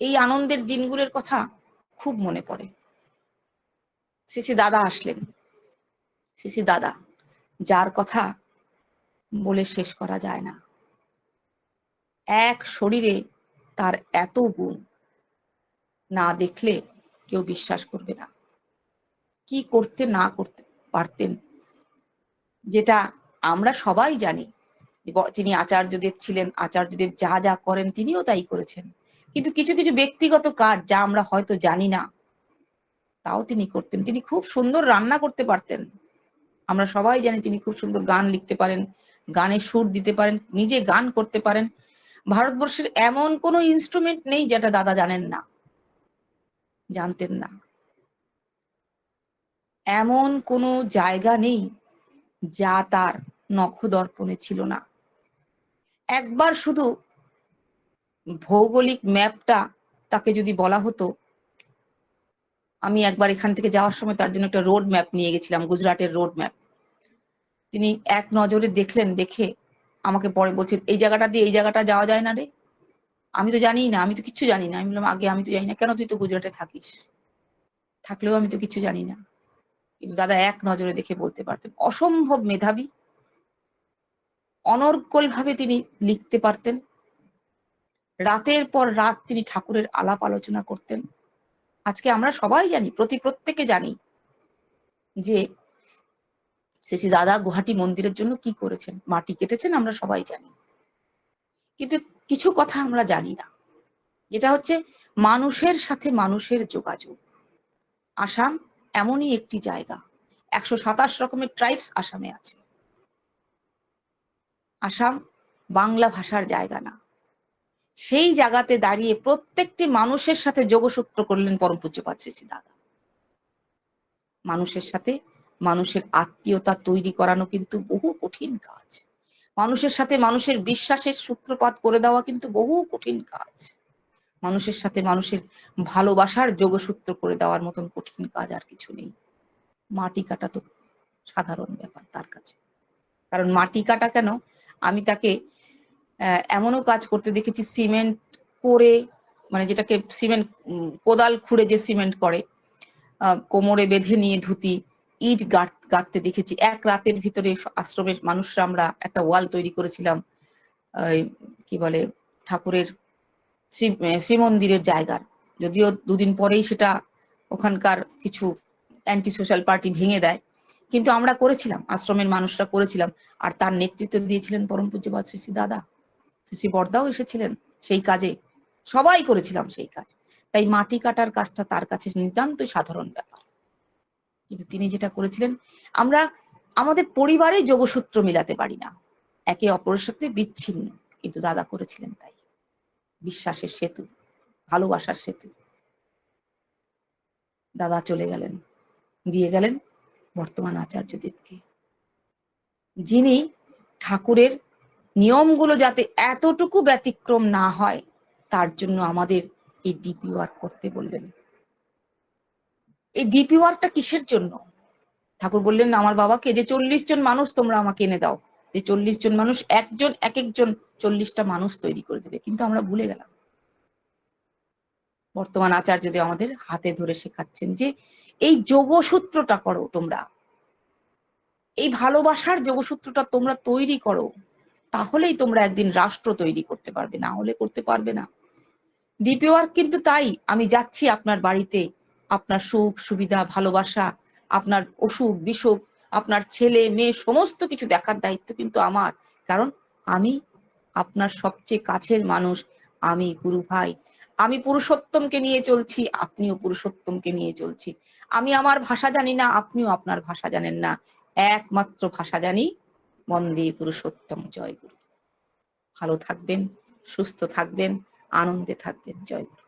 এই আনন্দের দিনগুলোর কথা খুব মনে পড়ে। সিসি দাদা আসলেন। সিসি দাদা, যার কথা বলে শেষ করা যায় না। এক শরীরে তার এত গুণ, না দেখলে কেউ বিশ্বাস করবে না। কি করতে না করতে পারতেন, যেটা আমরা সবাই জানি। তিনি আচার্যদেব ছিলেন, আচার্যদেব যা যা করেন তিনিও তাই করেছেন। কিন্তু কিছু কিছু ব্যক্তিগত কাজ যা আমরা হয়তো জানি না, তাও তিনি করতেন। তিনি খুব সুন্দর রান্না করতে পারতেন। আমরা সবাই জানি তিনি খুব সুন্দর গান লিখতে পারেন, গানে সুর দিতে পারেন, নিজে গান করতে পারেন। ভারতবর্ষের এমন কোনো ইনস্ট্রুমেন্ট নেই যেটা দাদা জানেন না, জানতেন না। এমন কোনো জায়গা নেই যা তার নখদর্পণে ছিল না। একবার শুধু ভৌগোলিক ম্যাপটা তাকে যদি বলা হতো, আমি একবার এখান থেকে যাওয়ার সময় তার জন্য একটা রোড ম্যাপ নিয়ে গেছিলাম, গুজরাটের রোড ম্যাপ তিনি এক নজরে দেখলেন, দেখে আমাকে পরে বলছেন, এই জায়গাটা দিয়ে এই জায়গাটা যাওয়া যায় না রে। আমি তো জানি না, আমি তো কিচ্ছু জানি না। আমি বললাম, আগে আমি তো জানি না, কেন তুই তো গুজরাটে থাকিস? থাকলেও আমি তো কিছু জানি না। কিন্তু দাদা এক নজরে দেখে বলতে পারতেন, অসম্ভব মেধাবী। অনর্গল ভাবে তিনি লিখতে পারতেন রাতের পর রাত তিনি ঠাকুরের আলাপ আলোচনা করতেন। আজকে আমরা সবাই জানি, প্রতি প্রত্যেকে জানি যে শ্রী দাদা গুহাটি মন্দিরের জন্য কি করেছেন। মাটি কেটেছেন, আমরা সবাই জানি। কিন্তু কিছু কথা আমরা জানি না, যেটা হচ্ছে মানুষের সাথে মানুষের যোগাযোগ। আসাম এমনই একটি জায়গা, একশো সাতাশ রকমের ট্রাইবস আসামে আছে। আসাম বাংলা ভাষার জায়গা না। সেই জায়গাতে দাঁড়িয়ে প্রত্যেকটি মানুষের সাথে যোগসূত্র করলেন পরম পূজ্যপাত দাদা। মানুষের সাথে মানুষের আত্মীয়তা তৈরি করানো কিন্তু বহু কঠিন কাজ। মানুষের সাথে মানুষের বিশ্বাসের সূত্রপাত করে দেওয়া কিন্তু বহু কঠিন কাজ। মানুষের সাথে মানুষের ভালোবাসার যোগসূত্র করে দেওয়ার মতন কঠিন কাজ আর কিছু নেই। মাটি কাটা তো সাধারণ ব্যাপার তার কাছে। কারণ মাটি কাটা কেন? আমি তাকে এমনও কাজ করতে দেখেছি সিমেন্ট করে মানে যেটাকে সিমেন্ট কোদাল খুঁড়ে যে সিমেন্ট করে কোমরে বেঁধে নিয়ে ধুতি, ইট গাঁথতে দেখেছি। এক রাতের ভিতরে আশ্রমের মানুষরা আমরা একটা ওয়াল তৈরি করেছিলাম কি বলে, ঠাকুরের শ্রীমন্দিরের জায়গার। যদিও দুদিন পরেই সেটা ওখানকার কিছু অ্যান্টি সোশ্যাল পার্টি ভেঙে দেয়, কিন্তু আমরা করেছিলাম, আশ্রমের মানুষরা করেছিলাম। আর তার নেতৃত্ব দিয়েছিলেন পরম পূজ্যপাত শ্রী দাদা। শ্রী বর্দাও এসেছিলেন সেই কাজে। সবাই করেছিলাম সেই কাজ। তাই মাটি কাটার কাজটা তার কাছে নিতান্তই সাধারণ ব্যাপার। কিন্তু তিনি যেটা করেছিলেন, আমরা আমাদের পরিবারে যোগসূত্র মিলাতে পারি না। একে অপরের সাথে বিচ্ছিন্ন। কিন্তু দাদা করেছিলেন তাই। বিশ্বাসের সেতু, ভালোবাসার সেতু। দাদা চলে গেলেন, দিয়ে গেলেন বর্তমান আচার্যদেবকে। যিনি ঠাকুরের নিয়মগুলো যাতে এতটুকু ব্যতিক্রম না হয়, তার জন্য আমাদের এই ডিপি ওয়ার্ক করতে বললেন এই ডিপি ওয়ার্কটা কিসের জন্য? ঠাকুর বললেন, আমার বাবাকে যে চল্লিশ জন মানুষ তোমরা আমাকে এনে দাও। যে চল্লিশ জন মানুষ, একজন এক একজন চল্লিশটা মানুষ তৈরি করে দেবে। কিন্তু আমরা ভুলে গেলাম। বর্তমান আচার্যদেব আমাদের হাতে ধরে শেখাচ্ছেন যে, এই যোগসূত্রটা করো তোমরা। এই ভালোবাসার যোগসূত্রটা তোমরা তৈরি করো। তাহলেই তোমরা একদিন রাষ্ট্র তৈরি করতে পারবে, না হলে করতে পারবে না। ডিপি ওয়ার্ক কিন্তু তাই, আমি যাচ্ছি আপনার বাড়িতে। আপনার সুখ, সুবিধা, ভালোবাসা, আপনার অসুখ, বিসুখ, আপনার ছেলে, মেয়ে, সমস্ত কিছু দেখার দায়িত্ব কিন্তু আমার। কারণ আমি আপনার সবচেয়ে কাছের মানুষ, আমি গুরু ভাই। আমি পুরুষোত্তমকে নিয়ে চলছি, আপনিও পুরুষোত্তমকে নিয়ে চলছি। আমি আমার ভাষা জানি না, আপনিও আপনার ভাষা জানেন না। একমাত্র ভাষা জানি বন্দে পুরুষোত্তম জয় গুরু। ভালো থাকবেন সুস্থ থাকবেন আনন্দে থাকবেন জয় গুরু।